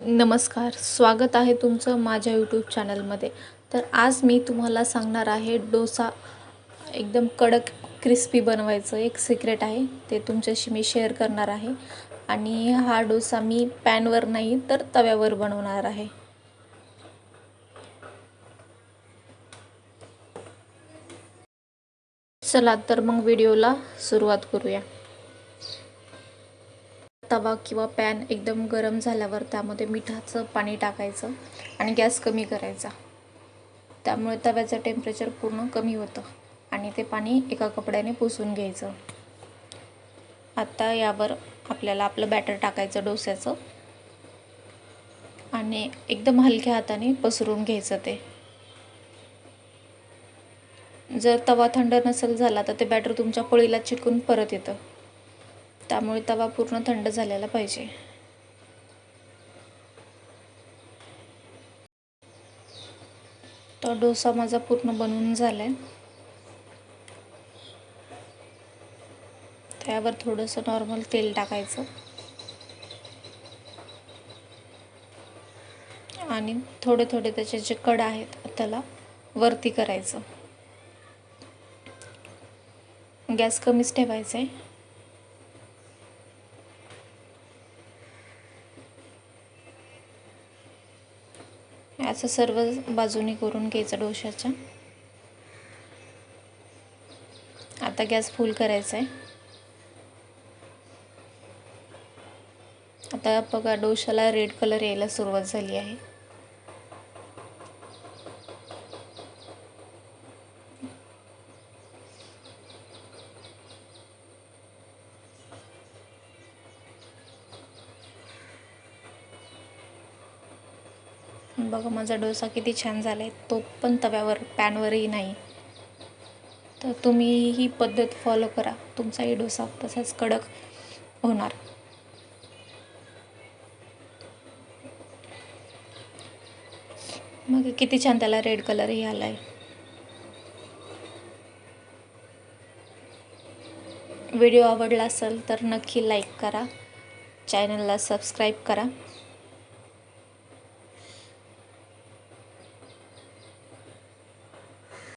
नमस्कार स्वागत आहे तुमचं माझ्या यूट्यूब चॅनलमध्ये तर आज मी तुम्हाला सांगणार आहे डोसा एकदम कडक क्रिस्पी बनवायचं एक सिक्रेट आहे. ते तुमच्याशी मी शेअर करणार आहे. आणि हा डोसा मी पॅनवर नाही तर तव्यावर बनवणार आहे. चला तर मग व्हिडिओला सुरुवात करूया. तवा किंवा पॅन एकदम गरम झाल्यावर त्यामध्ये मिठाचं पाणी टाकायचं आणि गॅस कमी करायचा. त्यामुळे तव्याचं टेम्परेचर पूर्ण कमी होतं आणि ते पाणी एका कपड्याने पुसून घ्यायचं. आता यावर आपल्याला आपलं बॅटर टाकायचं डोस्याचं आणि एकदम हलक्या हाताने पसरून घ्यायचं ते. जर तवा थंड नसेल झाला तर ते बॅटर तुमच्या पळीला चिटकून परत येतं. त्यामुळे तवा पूर्ण थंड झालेला पाहिजे. तो डोसा माझा पूर्ण बनवून आहे त्यावर थोडंसं नॉर्मल तेल टाकायचं. आणि थोडे थोडे त्याचे जे कड आहेत त्याला वरती करायचं. गॅस कमीच ठेवायचा आहे असं सर्व बाजूनी करून घ्यायचं डोशाच्या आता गॅस फुल करायचा आहे. आता बघा डोशाला रेड कलर यायला सुरुवात झाली आहे. बघा माझा डोसा किती छान झाला आहे तो पण तव्यावर पॅनवरही नाही. तर तुम्ही ही पद्धत फॉलो करा. तुमचाही डोसा तसाच कडक होणार. मग किती छान त्याला रेड कलरही आला आहे व्हिडिओ आवडला असेल तर नक्की लाईक करा. चॅनलला सबस्क्राईब करा.